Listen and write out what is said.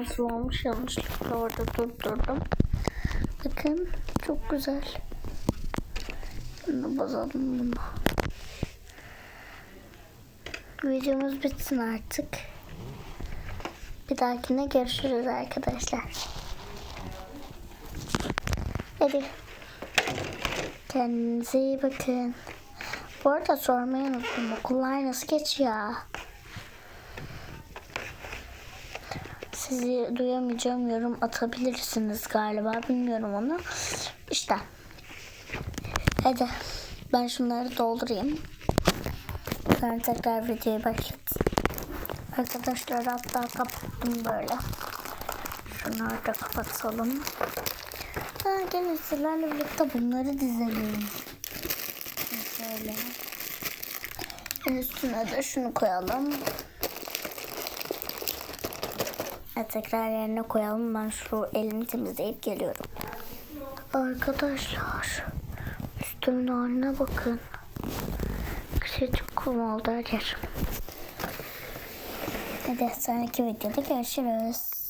Nasıl olmuş yanlışlıkla orada durdurdum. Bakın çok güzel. Şimdi bozalım bunu. Videomuz bitsin artık. Bir dahakine görüşürüz arkadaşlar. Hadi. Kendinize iyi bakın. Bu arada sormayı unuttum. Okullar nasıl geçiyor? Sizi duyamayacağım yorum atabilirsiniz galiba. Bilmiyorum onu. İşte. Hadi. Ben şunları doldurayım. Sonra tekrar videoyu başlat. Arkadaşlar hatta kapattım böyle. Şunları da kapatalım. Ha, gelin sizlerle birlikte bunları dizelim. Şöyle. Üstüne de şunu koyalım. Evet, tekrar yerine koyalım. Ben şu elimi temizleyip geliyorum. Arkadaşlar üstümün haline bakın. Küçücük kum oldu her yer. Hadi sonraki videoda görüşürüz.